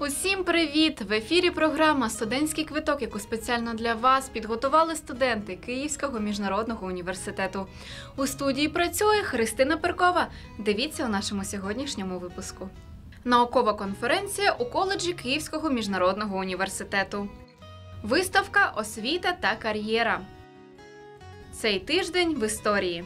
Усім привіт! В ефірі програма Студентський квиток, яку спеціально для вас підготували студенти Київського міжнародного університету. У студії працює Христина Перкова. Дивіться у нашому сьогоднішньому випуску. Наукова конференція у коледжі Київського міжнародного університету. Виставка Освіта та кар'єра. Цей тиждень в історії.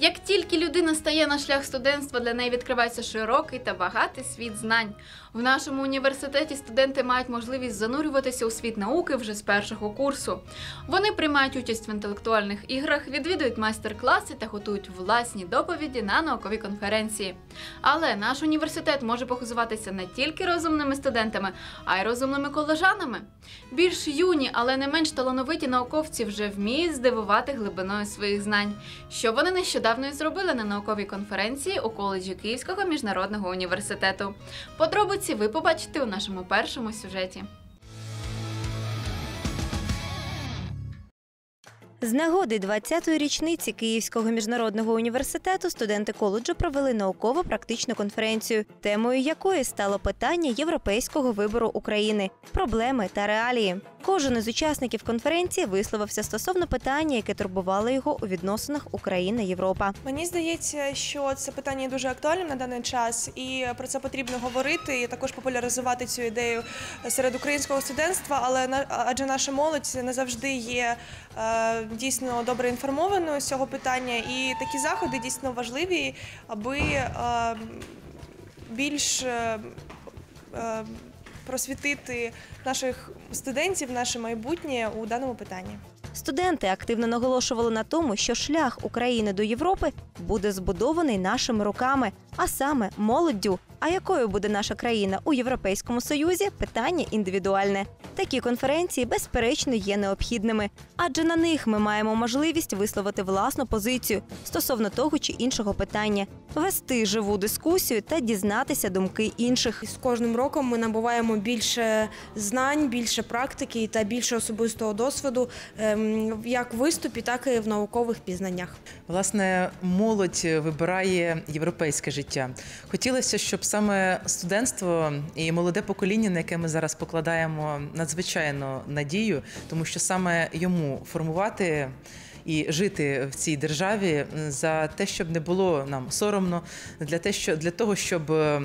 Як тільки людина стає на шлях студентства, для неї відкривається широкий та багатий світ знань. В нашому університеті студенти мають можливість занурюватися у світ науки вже з першого курсу. Вони приймають участь в інтелектуальних іграх, відвідують майстер-класи та готують власні доповіді на наукові конференції. Але наш університет може похизуватися не тільки розумними студентами, а й розумними колежанами. Більш юні, але не менш талановиті науковці вже вміють здивувати глибиною своїх знань, що вони нещодавно і зробили на науковій конференції у коледжі Київського міжнародного університету. Подробиці ви побачите у нашому першому сюжеті. З нагоди 20-ї річниці Київського міжнародного університету студенти коледжу провели науково-практичну конференцію, темою якої стало питання європейського вибору України, проблеми та реалії. Кожен із учасників конференції висловився стосовно питання, яке турбувало його у відносинах Україна-Європа. Мені здається, що це питання дуже актуальним на даний час, і про це потрібно говорити і також популяризувати цю ідею серед українського студентства. Але адже наша молодь не завжди є е, дійсно добре інформованою з цього питання, і такі заходи дійсно важливі, аби е, більш е, е, просвітити наших студентів, наше майбутнє у даному питанні. Студенти активно наголошували на тому, що шлях України до Європи буде збудований нашими руками, а саме молоддю. А якою буде наша країна у Європейському Союзі? Питання індивідуальне. Такі конференції, безперечно, є необхідними, адже на них ми маємо можливість висловити власну позицію стосовно того чи іншого питання, вести живу дискусію та дізнатися думки інших. З кожним роком ми набуваємо більше знань, більше практики та більше особистого досвіду ем, як в виступі, так і в наукових пізнаннях. Власне, молодь вибирає європейське життя. Хотілося, щоб саме студентство і молоде покоління, на яке ми зараз покладаємо надзвичайно надію, тому що саме йому формувати. І жити в цій державі за те, щоб не було нам соромно, для те, що для того, щоб е,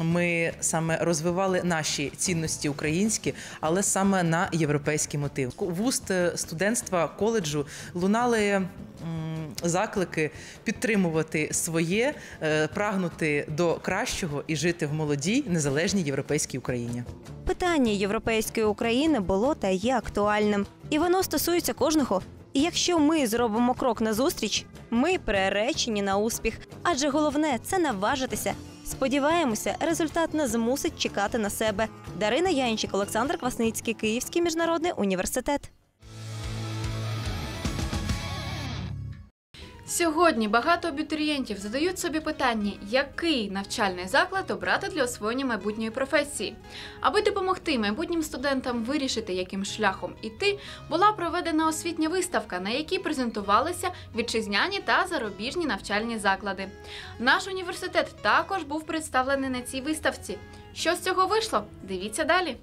ми саме розвивали наші цінності українські, але саме на європейський мотив. Вуст е, студентства коледжу лунали заклики підтримувати своє, е, прагнути до кращого і жити в молодій незалежній європейській Україні. Питання європейської України було та є актуальним, і воно стосується кожного. І якщо ми зробимо крок назустріч, ми приречені на успіх. Адже головне це наважитися. Сподіваємося, результат не змусить чекати на себе. Дарина Янчик, Олександр Квасницький, Київський міжнародний університет. Сьогодні багато абітурієнтів задають собі питання, який навчальний заклад обрати для освоєння майбутньої професії. Аби допомогти майбутнім студентам вирішити, яким шляхом іти, була проведена освітня виставка, на якій презентувалися вітчизняні та зарубіжні навчальні заклади. Наш університет також був представлений на цій виставці. Що з цього вийшло? Дивіться далі.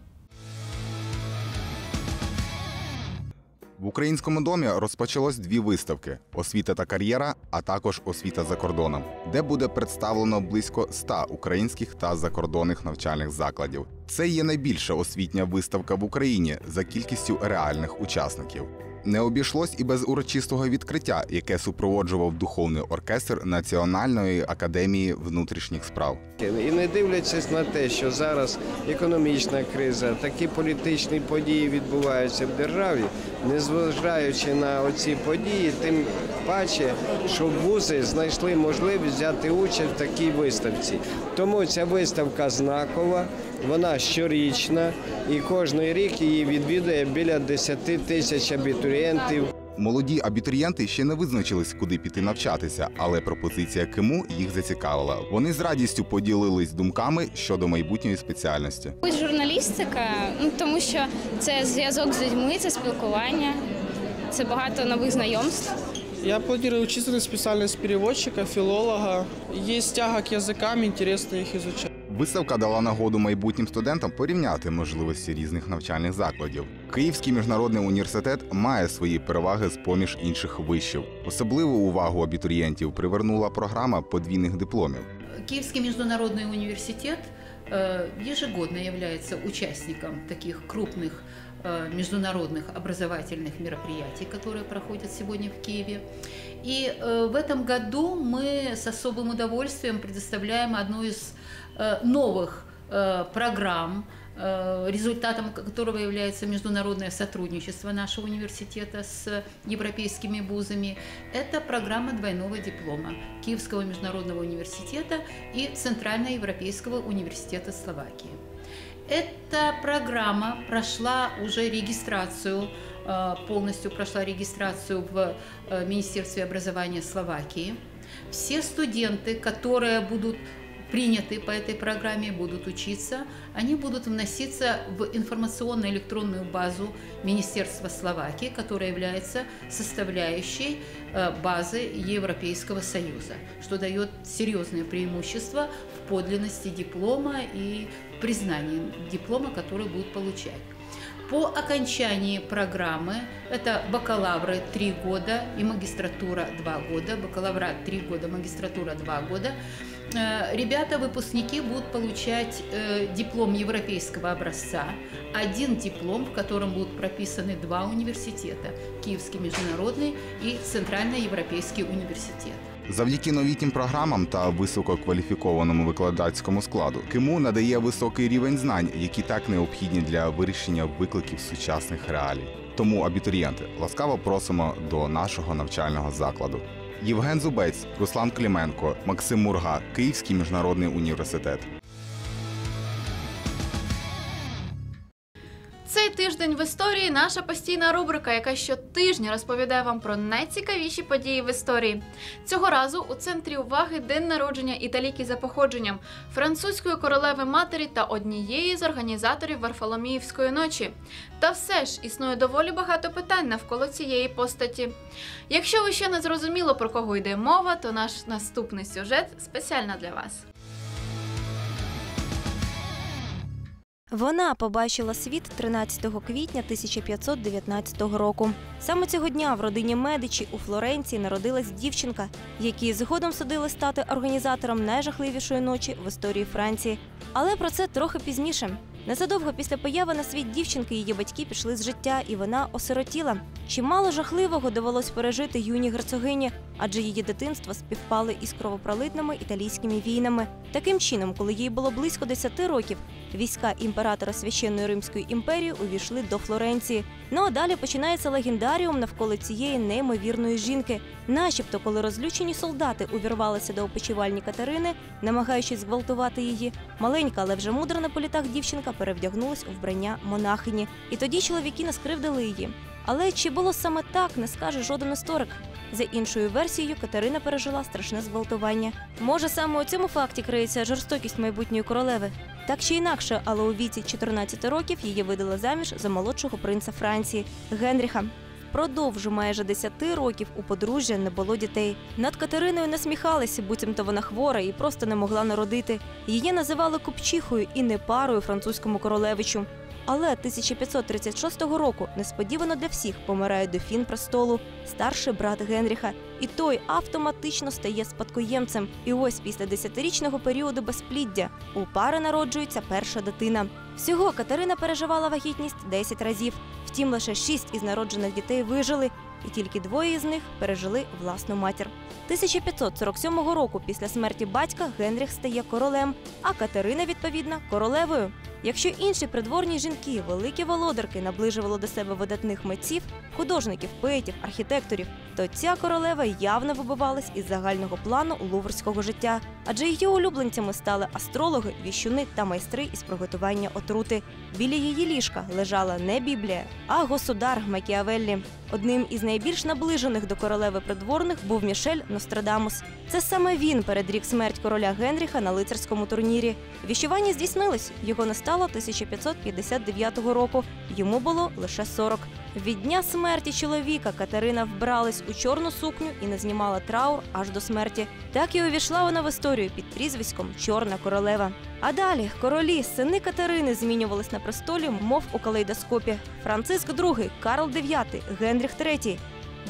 В українському домі розпочалось дві виставки: освіта та кар'єра, а також освіта за кордоном, де буде представлено близько 100 українських та закордонних навчальних закладів. Це є найбільша освітня виставка в Україні за кількістю реальних учасників. Не обійшлось і без урочистого відкриття, яке супроводжував духовний оркестр Національної академії внутрішніх справ. І не дивлячись на те, що зараз економічна криза, такі політичні події відбуваються в державі, незважаючи на оці події, тим паче, що вузи знайшли можливість взяти участь в такій виставці. Тому ця виставка знакова, вона щорічна, і кожен рік її відвідує біля 10 тисяч абітурієнтів. Молоді абітурієнти ще не визначились, куди піти навчатися, але пропозиція КИМУ їх зацікавила. Вони з радістю поділились думками щодо майбутньої спеціальності. Ось журналістика, ну тому що це зв'язок з людьми, це спілкування, це багато нових знайомств. Я планирую учиться на специальность переводчика, филолога. Есть тяга к языкам, интересно их изучать. Виставка дала нагоду майбутнім студентам порівняти можливості різних навчальних закладів. Київський міжнародний університет має свої переваги з поміж інших вишів. Особливу увагу абітурієнтів привернула програма подвійних дипломів. Киевский международный университет э, ежегодно является участником таких крупных э, международных образовательных мероприятий, которые проходят сегодня в Киеве. И э, в этом году мы с особым удовольствием предоставляем одну из э, новых э, программ, э, результатом которого является международное сотрудничество нашего университета с европейскими вузами. Это программа двойного диплома Киевского международного университета и Центральноевропейского университета Словакии. Эта программа прошла уже регистрацию, э, полностью прошла регистрацию в э, Министерстве образования Словакии. Все студенты, которые будут приняты по этой программе, будут учиться, они будут вноситься в информационно-электронную базу Министерства Словакии, которая является составляющей э, базы Европейского Союза, что дает серьезное преимущество в подлинности диплома и признании диплома, который будут получать. По окончании программы, это бакалавры 3 года и магистратура 2 года, бакалаврат 3 года, магистратура 2 года, э, ребята, выпускники будут получать э, диплом европейского образца, один диплом, в котором будут прописаны два университета – Киевский международный и Центральноевропейский университет. Завдяки новітнім програмам та висококваліфікованому викладацькому складу КИМУ надає високий рівень знань, які так необхідні для вирішення викликів сучасних реалій. Тому абітурієнти ласкаво просимо до нашого навчального закладу. Євген Зубець, Руслан Кліменко, Максим Мурга, Київський міжнародний університет. Тиждень в історії наша постійна рубрика, яка щотижня розповідає вам про найцікавіші події в історії. Цього разу у центрі уваги день народження італійки за походженням, французької королеви матері та однієї з організаторів Варфоломіївської ночі. Та все ж існує доволі багато питань навколо цієї постаті. Якщо ви ще не зрозуміло про кого йде мова, то наш наступний сюжет спеціально для вас. Вона побачила світ 13 квітня 1519 року. Саме цього дня в родині Медичі у Флоренції народилась дівчинка, якій згодом судили стати організатором найжахливішої ночі в історії Франції. Але про це трохи пізніше. Незадовго після появи на світ дівчинки її батьки пішли з життя, і вона осиротіла. Чимало жахливого довелось пережити юній герцогині, адже її дитинство співпали із кровопролитними італійськими війнами. Таким чином, коли їй було близько 10 років, війська імператора священної Римської імперії увійшли до Флоренції. Ну а далі починається легендаріум навколо цієї неймовірної жінки. Начебто, коли розлючені солдати увірвалися до опочивальні Катерини, намагаючись зґвалтувати її, маленька, але вже мудра на політах дівчинка перевдягнулась у вбрання монахині. І тоді чоловіки не скривдили її. Але чи було саме так, не скаже жоден історик. За іншою версією, Катерина пережила страшне зґвалтування. Може, саме у цьому факті криється жорстокість майбутньої королеви. Так чи інакше, але у віці 14 років її видали заміж за молодшого принца Франції Генріха. Впродовж майже 10 років у подружжя не було дітей. Над Катериною насміхалися, буцімто вона хвора і просто не могла народити. Її називали купчихою і не парою французькому королевичу. Але 1536 року несподівано для всіх помирає дофін престолу, старший брат Генріха, і той автоматично стає спадкоємцем. І ось після десятирічного періоду безпліддя у пари народжується перша дитина. Всього Катерина переживала вагітність 10 разів. Втім, лише 6 із народжених дітей вижили, і тільки двоє із них пережили власну матір. 1547 року після смерті батька Генріх стає королем, а Катерина, відповідно, королевою. Якщо інші придворні жінки, великі володарки, наближували до себе видатних митців, художників, поетів, архітекторів, то ця королева явно вибивалась із загального плану луврського життя, адже її улюбленцями стали астрологи, віщуни та майстри із приготування отрути. Біля її ліжка лежала не Біблія, а государ Макіавеллі. Одним із найбільш наближених до королеви придворних був Мішель Нострадамус. Це саме він передрік смерть короля Генріха на лицарському турнірі. Віщування здійснилось. Його не стало 1559 року. Йому було лише 40. Від дня смерті чоловіка Катерина вбралась у чорну сукню і не знімала траур аж до смерті. Так і увійшла вона в історію під прізвиськом Чорна королева. А далі королі, сини Катерини змінювались на престолі, мов у калейдоскопі. Франциск II, Карл IX, Генріх III.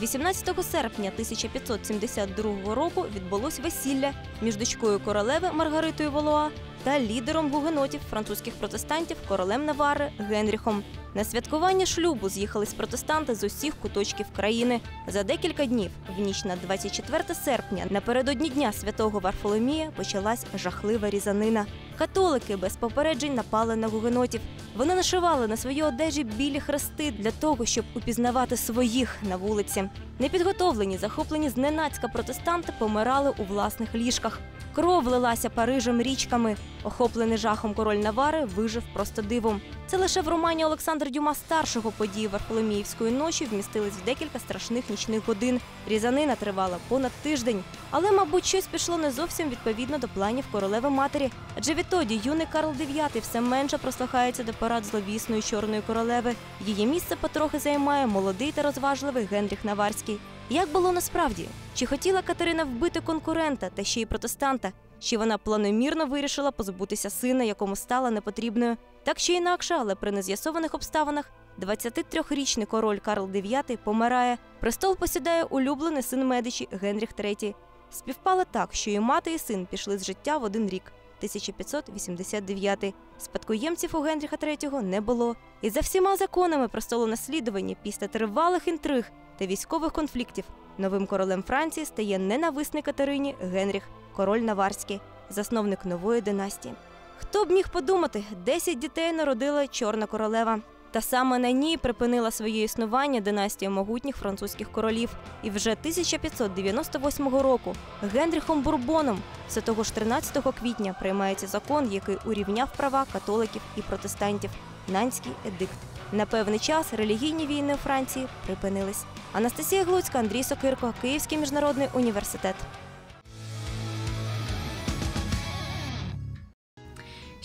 18 серпня 1572 року відбулось весілля між дочкою королеви Маргаритою Волуа та лідером гугенотів французьких протестантів королем Навари Генріхом. На святкування шлюбу з'їхались протестанти з усіх куточків країни. За декілька днів, в ніч на 24 серпня, напередодні дня святого Варфоломія, почалась жахлива різанина. Католики без попереджень напали на гугенотів. Вони нашивали на своїй одежі білі хрести для того, щоб упізнавати своїх на вулиці. Непідготовлені, захоплені зненацька протестанти помирали у власних ліжках. Кров лилася Парижем річками. Охоплений жахом король Навари вижив просто дивом. Це лише в романі Олександра Дюма старшого події Варфоломіївської ночі вмістились в декілька страшних нічних годин. Різанина тривала понад тиждень. Але, мабуть, щось пішло не зовсім відповідно до планів королеви матері. Адже відтоді юний Карл IX все менше прослухається до порад зловісної чорної королеви. Її місце потрохи займає молодий та розважливий Генріх Наварський. Як було насправді? Чи хотіла Катерина вбити конкурента та ще й протестанта? Чи вона планомірно вирішила позбутися сина, якому стала непотрібною? Так чи інакше, але при нез'ясованих обставинах 23-річний король Карл IX помирає. Престол посідає улюблений син Медичі Генріх III. Співпало так, що і мати, і син пішли з життя в один рік. 1589. Спадкоємців у Генріха III не було. І за всіма законами престолонаслідування після тривалих інтриг та військових конфліктів новим королем Франції стає ненависний Катерині Генріх, король Наварський, засновник нової династії. Хто б міг подумати, 10 дітей народила чорна королева. Та саме на ній припинила своє існування династія могутніх французьких королів. І вже 1598 року Генріхом Бурбоном все того ж 13 квітня приймається закон, який урівняв права католиків і протестантів Нанський едикт. На певний час релігійні війни у Франції припинились. Анастасія Глуцька, Андрій Сокирко, Київський міжнародний університет.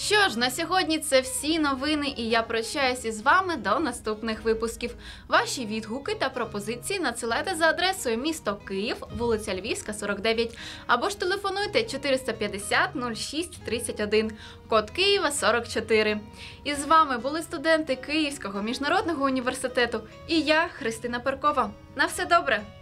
Що ж, на сьогодні це всі новини, і я прощаюся з вами до наступних випусків. Ваші відгуки та пропозиції надсилайте за адресою місто Київ, вулиця Львівська, 49, або ж телефонуйте 450 06 31, код Києва 44. І з вами були студенти Київського міжнародного університету і я, Христина Перкова. На все добре!